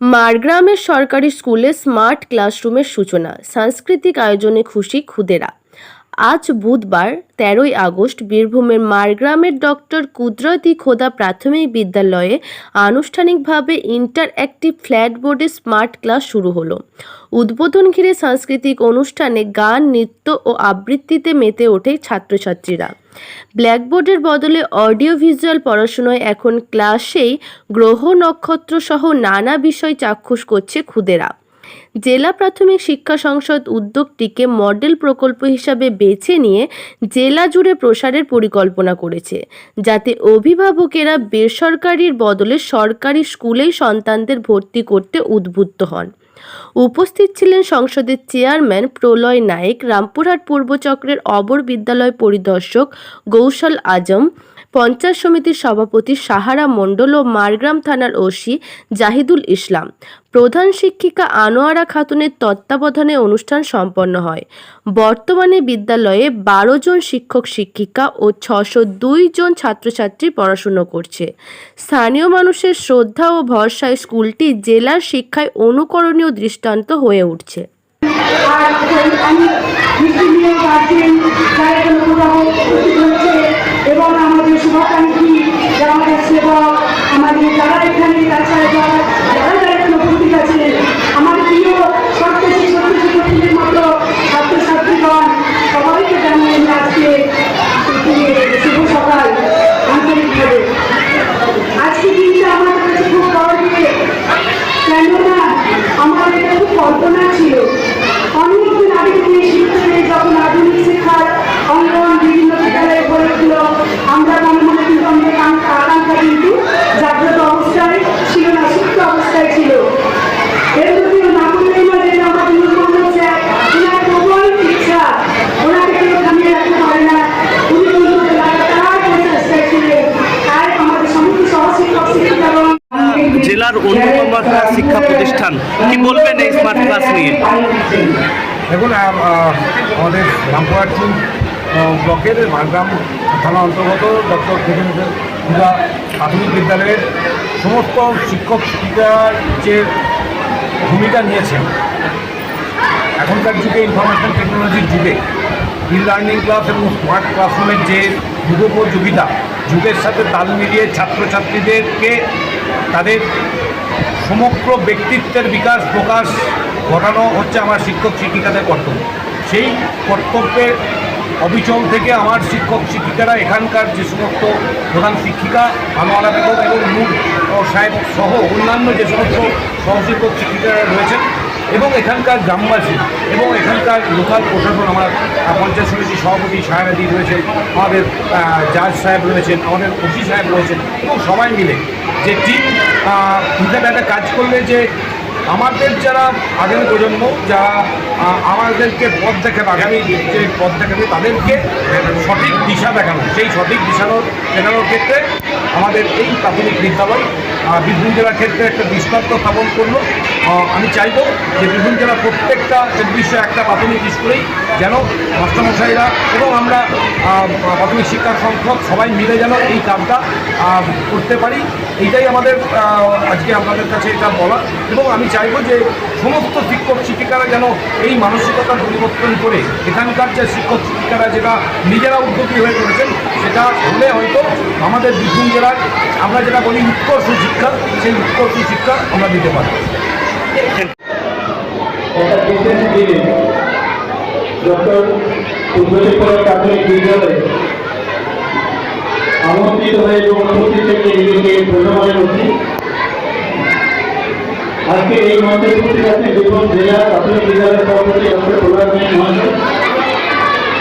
মারগ্রামের সরকারি স্কুলে স্মার্ট ক্লাসরুমের সূচনা। সাংস্কৃতিক আয়োজনে খুশি খুদেরা। আজ বুধবার তেরোই আগস্ট বীরভূমের মারগ্রামের ডক্টর কুদরতি খোদা প্রাথমিক বিদ্যালয়ে আনুষ্ঠানিকভাবে ইন্টারঅ্যাক্টিভ ফ্ল্যাট বোর্ডে স্মার্ট ক্লাস শুরু হলো। উদ্বোধন ঘিরে সাংস্কৃতিক অনুষ্ঠানে গান, নৃত্য ও আবৃত্তিতে মেতে ওঠে ছাত্রছাত্রীরা। ব্ল্যাকবোর্ডের বদলে অডিও ভিজুয়াল পড়াশোনায় এখন ক্লাসেই গ্রহ নক্ষত্র সহ নানা বিষয় চাক্ষুষ করছে খুদেরা। জেলা প্রাথমিক শিক্ষা সংসদ উদ্যোগটিকে মডেল প্রকল্প হিসাবে বেছে নিয়ে জেলা জুড়ে প্রসারের পরিকল্পনা করেছে, যাতে অভিভাবকেরা বেসরকারির বদলে সরকারি স্কুলেই সন্তানদের ভর্তি করতে উদ্বুদ্ধ হন। উপস্থিত ছিলেন সংসদের চেয়ারম্যান প্রলয় নায়েক, রামপুরহাট পূর্বচক্রের অবর বিদ্যালয় পরিদর্শক গৌশল আজম পঞ্চায়েত সমিতির সভাপতি সাহারা মণ্ডল ও মারগ্রাম থানার ওসি জাহিদুল ইসলাম। প্রধান শিক্ষিকা আনোয়ারা খাতুনের তত্ত্বাবধানে অনুষ্ঠান সম্পন্ন হয়। বর্তমানে বিদ্যালয়ে বারো জন শিক্ষক, শিক্ষিকা ও ছশো দুই জন ছাত্রছাত্রী পড়াশুনো করছে। স্থানীয় মানুষের শ্রদ্ধা ও ভরসায় স্কুলটি জেলার শিক্ষায় অনুকরণীয় দৃষ্টান্ত হয়ে উঠছে। আর আমি এবং আমাদের শুভাকাঙ্ক্ষী আমাদের সেবক, আমাদের যারা এখানে তাছাড়া যারা যারা যারা এখানে উপস্থিত আছেন, আমার প্রিয় সত্যি সত্যি শিক্ষার্থীদের মতো ছাত্রছাত্রীগণ, সবাইকে জানিয়ে আজকে শুভ সকাল আন্তরিকভাবে। আজকে দিনটা আমার কাছে খুব কেননা, আমার এটা খুব কল্পনা ছিল অনেকদিন আগে থেকে শিক্ষকের যখন আধুনিক শিক্ষার অঙ্গন বিভিন্ন বিদ্যালয়ে গড়ে উঠল আমরা মনে মনে কিন্তু আমাদের আকাঙ্ক্ষা আকাঙ্ক্ষা কিন্তু জাগ্রত অবস্থায় ছিল না সুপ্ত অবস্থায় ছিল এর যদিও না করলেই না যেটা আমাদের নির্মাণ হচ্ছে ওনার প্রবল ইচ্ছা ওনাকে কেউ থামিয়ে রাখতে পারে না উনি কিন্তু লাগাতার প্রচেষ্টায় ছিলেন আর আমাদের সমস্ত সহশিক্ষক শিক্ষিকাগণ জেলার অন্যতম একটা শিক্ষা প্রতিষ্ঠান কি বলবেন এই স্মার্ট ক্লাস নিয়ে দেখুন আমাদের রামপুরহাট টু, ব্লকের মারগ্রাম থানা অন্তর্গত ডক্টর খেজুর পূজা প্রাথমিক বিদ্যালয়ের সমস্ত শিক্ষক শিক্ষিকার যে ভূমিকা নিয়েছেন এখনকার যুগে ইনফরমেশন টেকনোলজির যুগে ই লার্নিং ক্লাস এবং স্মার্ট ক্লাসরুমের যে যুগোপযোগিতা যুগের সাথে তাল মিলিয়ে ছাত্রছাত্রীদেরকে তাদের সমগ্র ব্যক্তিত্বের বিকাশ, প্রকাশ ঘটানো হচ্ছে আমার শিক্ষক শিক্ষিকাদের কর্তব্য। সেই কর্তব্যের অবিচল থেকে আমার শিক্ষক শিক্ষিকারা এখানকার যে সমস্ত প্রধান শিক্ষিকা আমার বেগম এবং নূর সাহেব সহ অন্যান্য যে সমস্ত সহশিক্ষক শিক্ষিকারা রয়েছেন এবং এখানকার গ্রামবাসী এবং এখানকার লোকাল প্রশাসন আমার পঞ্চায়েত সমিতির সভাপতি সাহেবাদি রয়েছেন আমাদের জাজ সাহেব রয়েছেন আমাদের ওসি সাহেব রয়েছেন এবং সবাই মিলে যে টিম হিসাবে একটা কাজ করলে যে আমাদের যারা আগামী প্রজন্ম আহ, আমাদেরকে পথ দেখাবে আগামী যে পথ দেখাবে তাদেরকে সঠিক দিশা দেখানো সেই সঠিক দিশানোর দেখানোর ক্ষেত্রে আমাদের এই প্রাথমিক বিদ্যালয় বীরভূম জেলার ক্ষেত্রে একটা দৃষ্টান্ত স্থাপন করল। আমি চাইব যে বীরভূম জেলার প্রত্যেকটা নির্দিষ্ট একটা প্রাথমিক স্কুলেই যেন মাস্টারমশাইরা এবং আমরা প্রাথমিক শিক্ষার সংখ্যক সবাই মিলে যেন এই কাজটা করতে পারি। এইটাই আমাদের আজকে আপনাদের কাছে এটা বলা। এবং আমি চাইব যে সমস্ত শিক্ষক শিক্ষিকারা যেন এই মানসিকতা পরিবর্তন করে এখানকার যে শিক্ষক শিক্ষিকারা যেটা নিজেরা উদ্যোগী হয়ে পড়েছেন সেটা হলে হয়তো আমাদের বীরভূম জেলার, আমরা যেটা বলি উৎকর্ষ শিক্ষা, সেই উৎকর্ষ শিক্ষা আমরা দিতে পারি। ডক্টর পূর্বচেশ্বর প্রাথমিক আজকে এই মঞ্চে উপস্থিত আছেন জেলা প্রাথমিক বিদ্যালয়ের সভাপতি ডক্টর প্রভাত মহাশয়।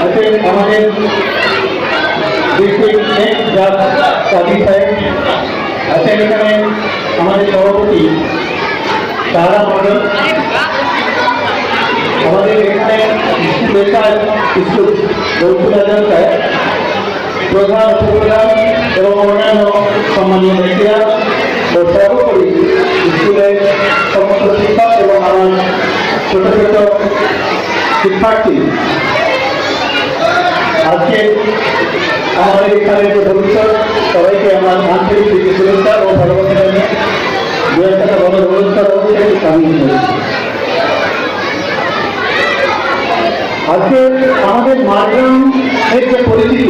আছেন আমাদের ডিস্ট্রিক্ট সাহেব আছেন এখানে আমাদের সভাপতি তারা মন্ডল আমাদের এখানে স্পেশাল স্কুল রঘুল আজম সাহেব প্রধান উপপ্রধান এবং অন্যান্য সম্মানীয় ব্যক্তিরা ও সর্বোপরি স্কুলের সমস্ত শিক্ষক এবং আমার ছোট ছোট শিক্ষার্থী। আজকে আমাদের এখানে যে ভবিষ্যৎ আমার প্রীতি শুভেচ্ছা ও দু আজকে আমাদের মারগ্রাম এর যে পরিস্থিতি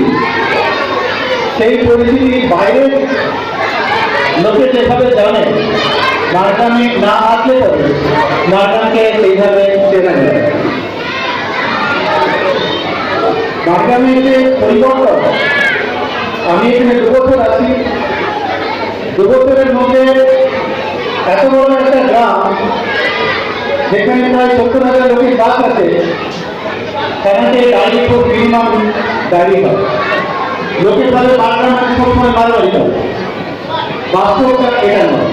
সেই পরিস্থিতি লোকে যেভাবে জানে মারগ্রামে না আসলে পরে মারগ্রামকে সেইভাবে চেনা যে পরিবর্তন, আমি এখানে দুবছর আছি দুবছরের মধ্যে এত বড় একটা গ্রাম, যেখানে প্রায় সত্তর হাজার লোকের বাস আছে, সেখানে গাড়ি খুব মিনিমাম গাড়ি হয়। লোকের ভাবে বারবার মানে সবসময় মারবাড়ি হয়। বাস্তবটা এটা নয়।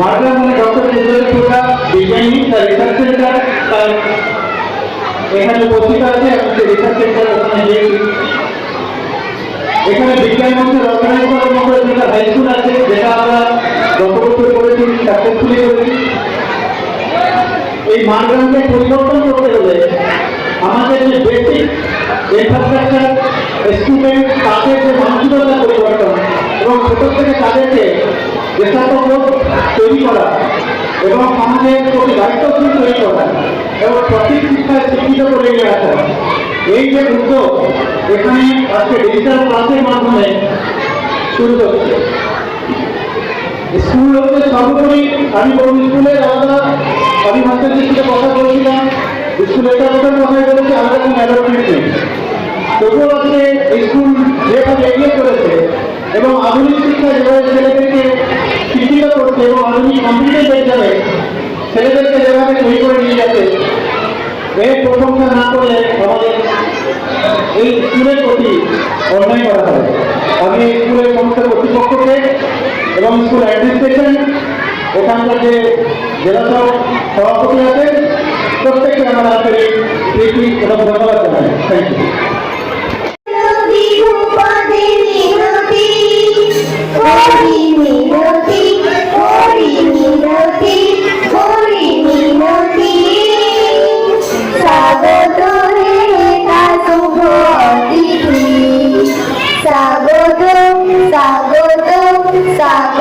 মানে এখানে উপস্থিত আছে আমি যে রিসার্চ সেন্টার ওখানে গিয়েছি এখানে বিজ্ঞান মন্ত্রী অর্গানাইজ করার মতো যেটা হাই স্কুল আছে, যেটা আমরা গত বছর করেছি সাকসেসফুলি করেছি। এই মানগ্রামকে পরিবর্তন করতে হলে আমাদের যে বেসিক ইনফ্রাস্ট্রাকচার স্টুডেন্ট তাদের যে মানসিকতা পরিবর্তন এবং ছোট থেকে তাদেরকে দেশাত্মক তৈরি করা এবং সমাজের প্রতি দায়িত্বশীল তৈরি করা এবং সঠিক শিক্ষায় শিক্ষিত করে নিয়ে আসা। এই যে উদ্যোগ এখানে আজকে ডিজিটাল ক্লাসের মাধ্যমে শুরু হচ্ছে। স্কুল হচ্ছে সর্বোপরি আমি কোন স্কুলে আলাদা, আমি মাস্টারদের সাথে কথা বলছিলাম। স্কুলে একটা কথা কথা বলেছে, আমরা কোনো নেই তবুও আজকে স্কুল যেভাবে এগিয়ে চলেছে এবং আধুনিক শিক্ষা যেভাবে ছেলেদেরকে শিক্ষিত করছে এবং আধুনিক কম্পিউটার এক্সামে ছেলেদেরকে যেভাবে তৈরি করে নিয়ে যাচ্ছে, এর প্রশংসা না করলে আমাদের এই স্কুলের প্রতি অন্যায় করা হয়। আমি এই স্কুলের সমস্ত কর্তৃপক্ষকে এবং স্কুল অ্যাডমিনিস্ট্রেশন ওখানকার যে জেলা সভাপতি আছেন, প্রত্যেককে আমার আন্তরিক প্রীতি এবং ধন্যবাদ জানাই। Thank you 小哥哥，小